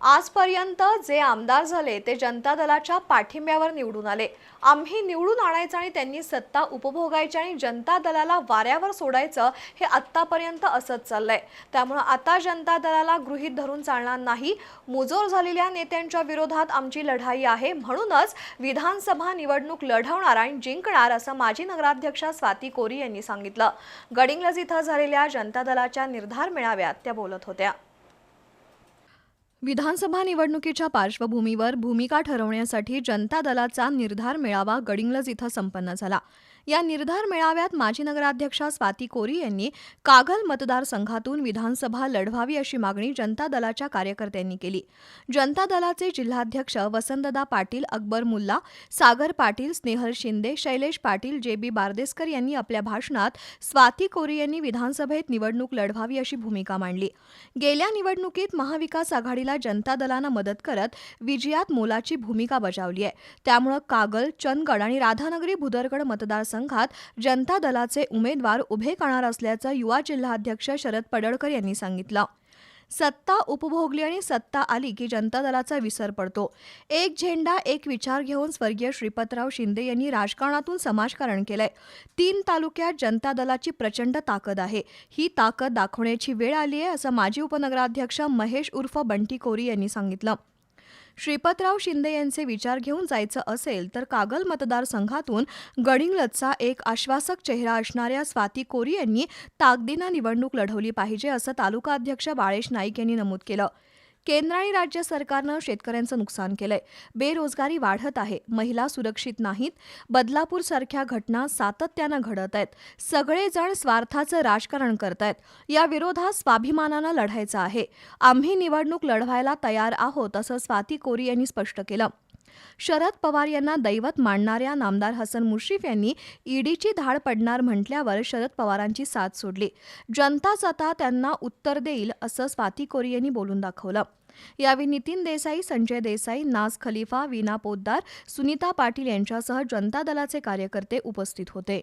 आजपर्यंत जे आमदार झाले ते जनता दलाच्या पाठिंब्यावर निवडून आले. आम्ही निवडून आणायचं आणि त्यांनी सत्ता उपभोगायची आणि जनता दलाला वाऱ्यावर सोडायचं हे आत्तापर्यंत असंच चाललंय. त्यामुळं आता जनता दलाला गृहीत धरून चालणार नाही. मुजोर झालेल्या नेत्यांच्या विरोधात आमची लढाई आहे. म्हणूनच विधानसभा निवडणूक लढवणार आणि जिंकणार असं माजी नगराध्यक्षा स्वाती कोरी यांनी सांगितलं. गडिंग्लज इथं झालेल्या जनता दलाच्या निर्धार मेळाव्यात त्या बोलत होत्या. विधानसभा निवडणुकीच्या पार्श्वभूमीवर भूमिका ठरवण्यासाठी जनता दलाचा निर्धार मेळावा गडिंग्लज इथं संपन्न झाला. या निर्धार मेळाव्यात माजी नगराध्यक्षा स्वाती कोरी यांनी कागल मतदारसंघातून विधानसभा लढवावी अशी मागणी जनता दलाच्या कार्यकर्त्यांनी केली. जनता दलाचे जिल्हाध्यक्ष वसंतदा पाटील अकबर मुल्ला सागर पाटील स्नेहल शिंदे शैलेश पाटील जे बी बारदेसकर यांनी आपल्या भाषणात स्वाती कोरी यांनी विधानसभेत निवडणूक लढवावी अशी भूमिका मांडली. गेल्या निवडणुकीत महाविकास आघाडीला जनता दलानं मदत करत विजयात मोलाची भूमिका बजावली आहे. त्यामुळं कागल चंदगड आणि राधानगरी भुदरगड मतदार मतदारसंघात जनता दलाचे उमेदवार उभे करणार असल्याचं युवा जिल्हाध्यक्ष शरद पडळकर यांनी सांगितलं. सत्ता उपभोगली आणि सत्ता आली की जनता दलाचा विसर पडतो. एक झेंडा एक विचार घेऊन स्वर्गीय श्रीपतराव शिंदे यांनी राजकारणातून समाजकारण केलंय. तीन तालुक्यात जनता दलाची प्रचंड ताकद आहे. ही ताकद दाखवण्याची वेळ आली आहे असं माजी उपनगराध्यक्ष महेश उर्फ बंटी कोरी यांनी सांगितलं. श्रीपतराव शिंदे यांचे विचार घेऊन जायचं असेल तर कागल मतदारसंघातून गडिंग्लजचा एक आश्वासक चेहरा असणाऱ्या स्वाती कोरी यांनी ताकदीनं निवडणूक लढवली पाहिजे असं तालुका अध्यक्ष बाळेश नाईक यांनी नमूद केलं. केंद्र आणि राज्य सरकारनं शेतकऱ्यांचं नुकसान केलंय. बेरोजगारी वाढत आहे. महिला सुरक्षित नाहीत. बदलापूर सारख्या घटना सातत्यानं घडत आहेत. सगळेजण स्वार्थाचं राजकारण करतायत. या विरोधात स्वाभिमानानं लढायचं आहे. आम्ही निवडणूक लढवायला तयार आहोत असं स्वाती कोरी यांनी स्पष्ट केलं. शरद पवार यांना दैवत मानणाऱ्या नामदार हसन मुश्रीफ यांनी ईडीची धाड पडणार म्हटल्यावर शरद पवारांची साथ सोडली. जनताच आता त्यांना उत्तर देईल असं स्वाती कोरी यांनी बोलून दाखवलं. यावेळी नितीन देसाई संजय देसाई नाज खलिफा वीना पोद्दार सुनीता पाटील यांच्यासह जनता दलाचे कार्यकर्ते उपस्थित होते.